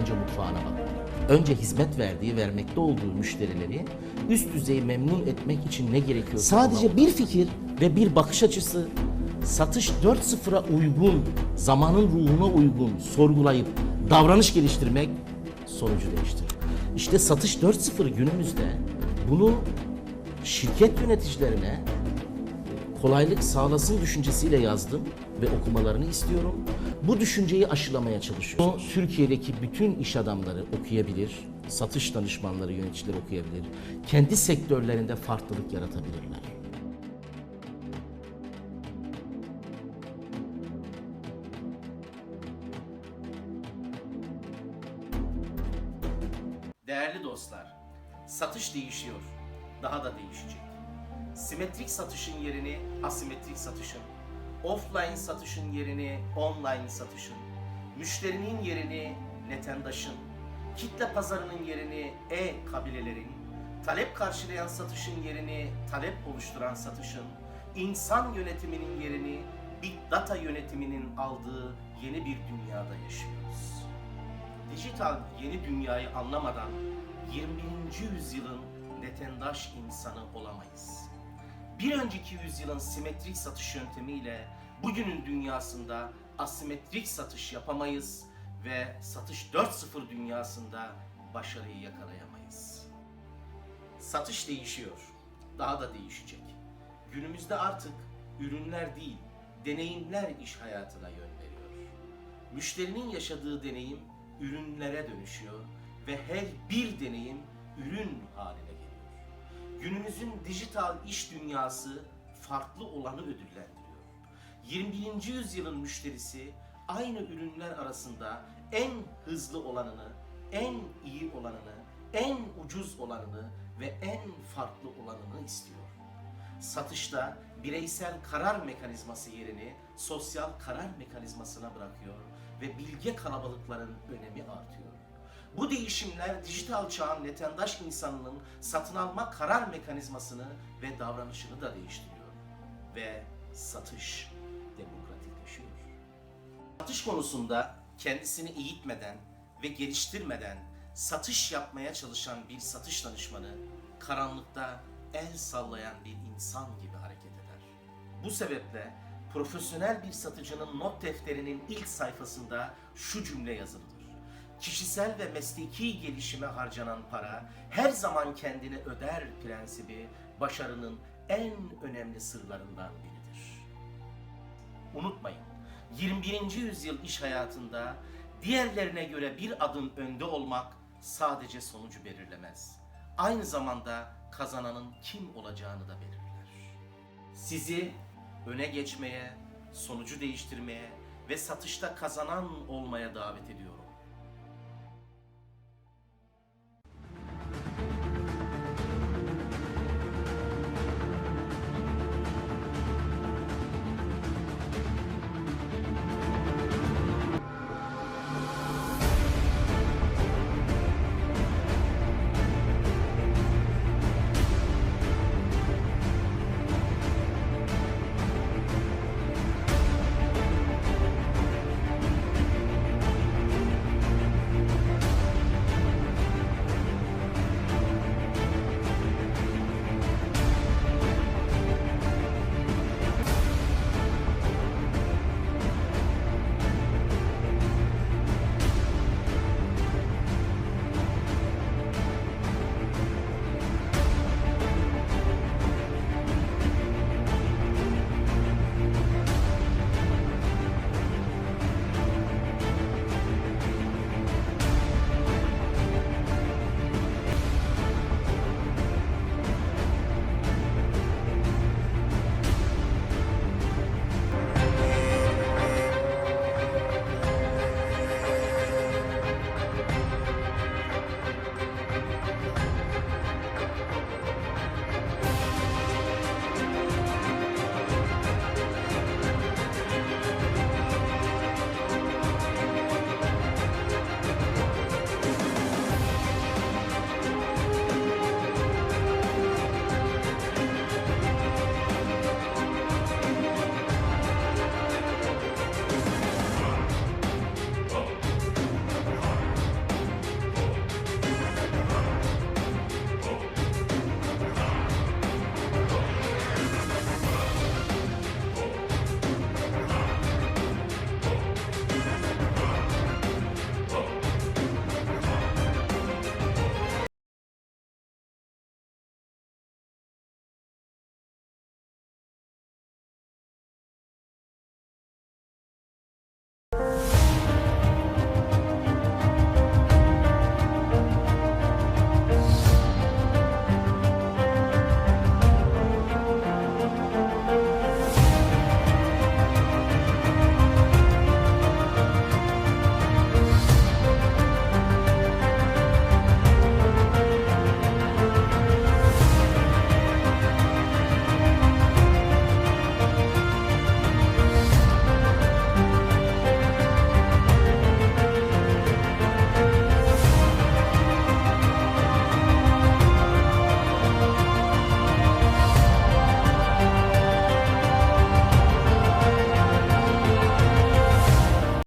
önce mutfağına bakmalı. Önce hizmet verdiği, vermekte olduğu müşterileri üst düzey memnun etmek için ne gerekiyor? Sadece bir fikir ve bir bakış açısı satış 4.0'a uygun, zamanın ruhuna uygun sorgulayıp davranış geliştirmek sonucu değiştirir. İşte satış 4.0 günümüzde bunu şirket yöneticilerine kolaylık sağlasın düşüncesiyle yazdım ve okumalarını istiyorum. Bu düşünceyi aşılamaya çalışıyorum. Bunu Türkiye'deki bütün iş adamları okuyabilir, satış danışmanları, yöneticileri okuyabilir. Kendi sektörlerinde farklılık yaratabilirler. Değerli dostlar, satış değişiyor. Daha da değişecek. Simetrik satışın yerini asimetrik satışın, offline satışın yerini online satışın, müşterinin yerini netendaşın, kitle pazarının yerini e-kabilelerin, talep karşılayan satışın yerini talep oluşturan satışın, insan yönetiminin yerini big data yönetiminin aldığı yeni bir dünyada yaşıyoruz. Dijital yeni dünyayı anlamadan 21. yüzyılın netendaş insanı olamayız. Bir önceki yüzyılın simetrik satış yöntemiyle bugünün dünyasında asimetrik satış yapamayız ve satış 4.0 dünyasında başarıyı yakalayamayız. Satış değişiyor. Daha da değişecek. Günümüzde artık ürünler değil, deneyimler iş hayatına yön veriyor. Müşterinin yaşadığı deneyim ürünlere dönüşüyor ve her bir deneyim ürün haline geliyor. Günümüzün dijital iş dünyası farklı olanı ödüllendiriyor. 21. yüzyılın müşterisi aynı ürünler arasında en hızlı olanını, en iyi olanını, en ucuz olanını ve en farklı olanını istiyor. Satışta bireysel karar mekanizması yerini sosyal karar mekanizmasına bırakıyor ve bilge kalabalıkların önemi artıyor. Bu değişimler dijital çağın netendaş insanının satın alma karar mekanizmasını ve davranışını da değiştiriyor. Ve satış demokratikleşiyor. Satış konusunda kendisini eğitmeden ve geliştirmeden satış yapmaya çalışan bir satış danışmanı karanlıkta el sallayan bir insan gibi hareket eder. Bu sebeple profesyonel bir satıcının not defterinin ilk sayfasında şu cümle yazılıdır. Kişisel ve mesleki gelişime harcanan para her zaman kendini öder prensibi başarının en önemli sırlarından biridir. Unutmayın, 21. yüzyıl iş hayatında diğerlerine göre bir adım önde olmak sadece sonucu belirlemez. Aynı zamanda kazananın kim olacağını da belirler. Sizi öne geçmeye, sonucu değiştirmeye ve satışta kazanan olmaya davet ediyorum.